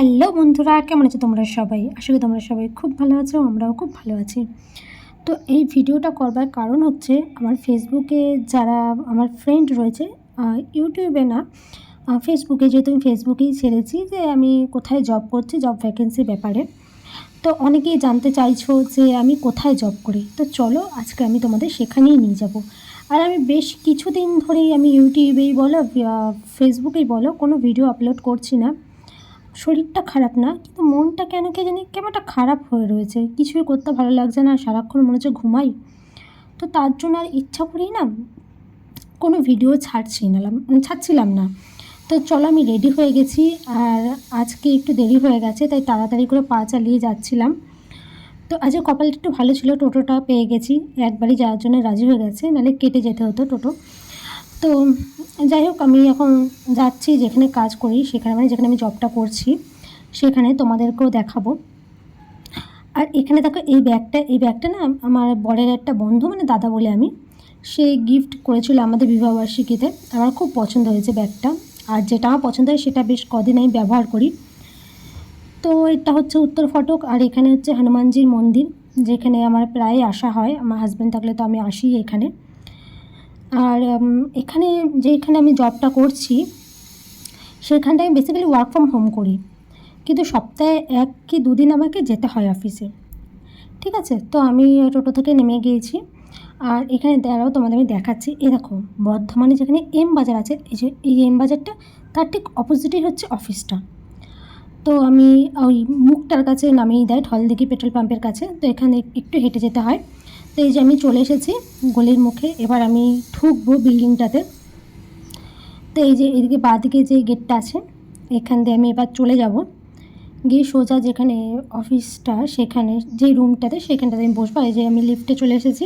Hello বন্ধুরা, কেমন আছো তোমরা সবাই? আশা করি তোমরা সবাই খুব ভালো আছো, আমরাও খুব ভালো আছি। তো এই ভিডিওটা করবার কারণ হচ্ছে, আমার ফেসবুকে যারা আমার ফ্রেন্ড রয়েছে ইউটিউবে না ফেসবুকে যেহেতু আমি ফেসবুকেই ছেড়েছি যে আমি কোথায় জব করছি জব ভ্যাকেন্সির ব্যাপারে। তো অনেকেই জানতে চাইছো যে আমি কোথায় জব করি। তো চলো আজকে আমি তোমাদের সেখানেই নিয়ে যাব। আর আমি বেশ কিছুদিন ধরেই আমি ইউটিউবেই বলো ফেসবুকেই বলো, কোনো ভিডিও আপলোড করছি না। শরীরটা খারাপ না, কিন্তু মনটা কেন কে জানি কেমন একটা খারাপ হয়ে রয়েছে। কিছুই করতে ভালো লাগছে না, সারাক্ষণ মনে হচ্ছে ঘুমাই। তো তার জন্য আর ইচ্ছা করেই না কোনো ভিডিও ছাড়ছি না মানে ছাড়ছিলাম না। তো চলো আমি রেডি হয়ে গেছি, আর আজকে একটু দেরি হয়ে গেছে, তাই তাড়াতাড়ি করে পা চালিয়ে যাচ্ছিলাম। তো আজকে কপালটা একটু ভালো ছিল, টোটোটা পেয়ে গেছি। একবারই যাওয়ার জন্য রাজি হয়ে গেছে, নাহলে কেটে যেতে হতো টোটো। তো যাই হোক, আমি এখন যাচ্ছি যেখানে কাজ করি, সেখানে মানে যেখানে আমি জবটা করছি, সেখানে তোমাদেরকেও দেখাবো। আর এখানে দেখো, এই ব্যাগটা এই ব্যাগটা না আমার বরের একটা বন্ধু মানে দাদা বলে আমি, সে গিফট করেছিল আমাদের বিবাহবার্ষিকীতে আমার খুব পছন্দ হয়েছে ব্যাগটা। আর যেটা আমার পছন্দ হয়, সেটা বেশ কদিন আমি ব্যবহার করি। তো এটা হচ্ছে উত্তর ফটক, আর এখানে হচ্ছে হনুমানজির মন্দির, যেখানে আমার প্রায় আসা হয়। আমার হাজব্যান্ড থাকলে তো আমি আসি এখানে। আর এখানে যেখানে আমি জবটা করছি, সেখানটায় আমি বেসিক্যালি ওয়ার্ক ফ্রম হোম করি। কিন্তু সপ্তাহে এক কি দুদিন আমাকে যেতে হয় অফিসে ঠিক আছে? তো আমি টোটো থেকে নেমে গিয়েছি। আর এখানে দাঁড়াও, তোমাদের আমি দেখাচ্ছি। এই দেখো, বর্ধমানে যেখানে এম বাজার আছে, এই যে, এই এম বাজারটা, তার ঠিক অপোজিটেই হচ্ছে অফিসটা তো আমি ওই মুখটার কাছে নামিয়ে দেয় ঢলদিঘি পেট্রোল পাম্পের কাছে। তো এখানে একটু হেঁটে যেতে হয়। তো এই যে আমি চলে এসেছি গলির মুখে, এবার আমি ঢুকবো বিল্ডিংটাতে। তো এই যে এদিকে বাঁদিকে যে গেটটা আছে, এখান দিয়ে আমি এবার চলে যাব। গিয়ে সোজা যেখানে অফিসটা, সেখানে যে রুমটাতে, সেখানটাতে আমি বসবো। এই যে আমি লিফটে চলে এসেছি।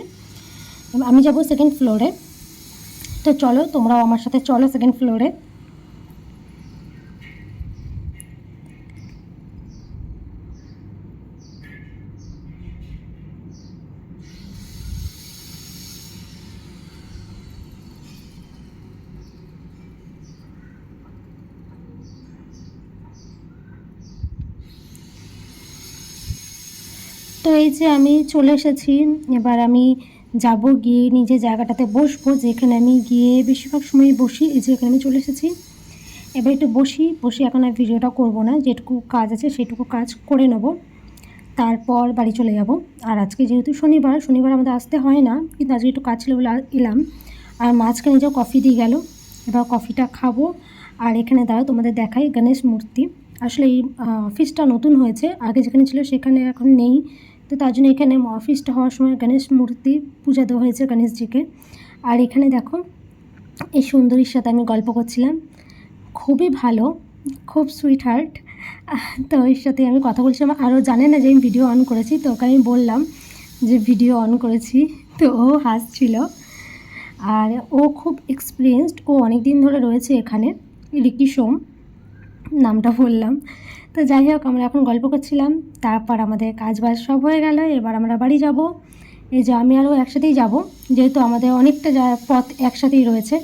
আমি যাব সেকেন্ড ফ্লোরে তো চলো, তোমরাও আমার সাথে চলো সেকেন্ড ফ্লোরে তো এই যে আমি চলে এসেছি, এবার আমি যাব গিয়ে নিজে জায়গাটাতে বসবো, যেখানে আমি গিয়ে বেশিরভাগ সময় বসি, এই যে এখানে আমি চলে এসেছি। এবার একটু বসি, বসে এখন আর ভিডিওটা করব না, যেটুকু কাজ আছে সেটুকু কাজ করে নেব। তারপর বাড়ি চলে যাব। আর আজকে যেহেতু শনিবার শনিবার আমাদের আসতে হয় না, কিন্তু আজকে একটু কাজ ছিল বলে এলাম। আর মাঝখানে যে কফি দিয়ে গেল, এবার কফিটা খাব। আর এখানে দাঁড়াও, তোমাদের দেখাই গণেশ মূর্তি। আসলে এই অফিসটা নতুন হয়েছে, আগে যেখানে ছিল সেখানে এখন নেই। তো তার জন্য এখানে অফিসটা হওয়ার সময় গণেশ মূর্তি পূজা দেওয়া হয়েছে গণেশজিকে। আর এখানে দেখো, এই সুন্দরীর সাথে আমি গল্প করছিলাম। খুবই ভালো, খুব সুইট হার্ট তো এর সাথে আমি কথা বলছিলাম। আরও জানে না যে আমি ভিডিও অন করেছি, তো ওকে আমি বললাম যে ভিডিও অন করেছি, তো ও হাসছিল। আর ও খুব এক্সপিরিয়েন্সড ও অনেক দিন ধরে রয়েছে এখানে, রিকি সোম। নামটা বললাম। তো যাই হোক, আমরা এখন গল্প করছিলাম, তারপর আমাদের কাজ বাজ সব হয়ে গেল, এবার আমরা বাড়ি যাব। এই যে আমি আরও একসাথেই যাব, যেহেতু আমাদের অনেকটা যা- পথ একসাথেই রয়েছে।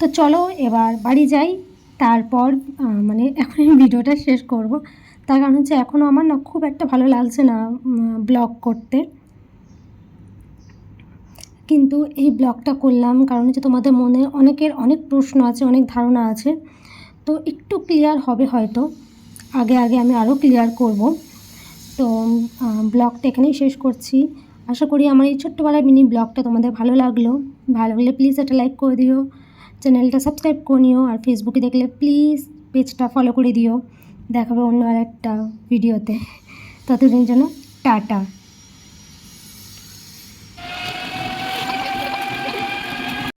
তো চলো এবার বাড়ি যাই, তারপর মানে এখন এই ভিডিওটা শেষ করব। তার কারণ হচ্ছে এখনও আমার না খুব একটা ভালো লাগছে না ব্লগ করতে। কিন্তু এই ব্লগটা করলাম, কারণ হচ্ছে তোমাদের মনে অনেকের অনেক প্রশ্ন আছে, অনেক ধারণা আছে। তো একটু ক্লিয়ার হবে হয়তো। আগে আগে আমি আরও ক্লিয়ার করব। তো ব্লগটা এখানেই শেষ করছি। আশা করি আমার এই ছোট্টবেলার মিনি ব্লগটা তোমাদের ভালো লাগল। ভালো লাগলে প্লিজ একটা লাইক করে দিও। চ্যানেলটা সাবস্ক্রাইব করে নিও। আর ফেসবুকে দেখলে প্লিজ পেজটা ফলো করে দিও। দেখাবে অন্য আর একটা ভিডিওতে ততদিনের জন্য টাটা।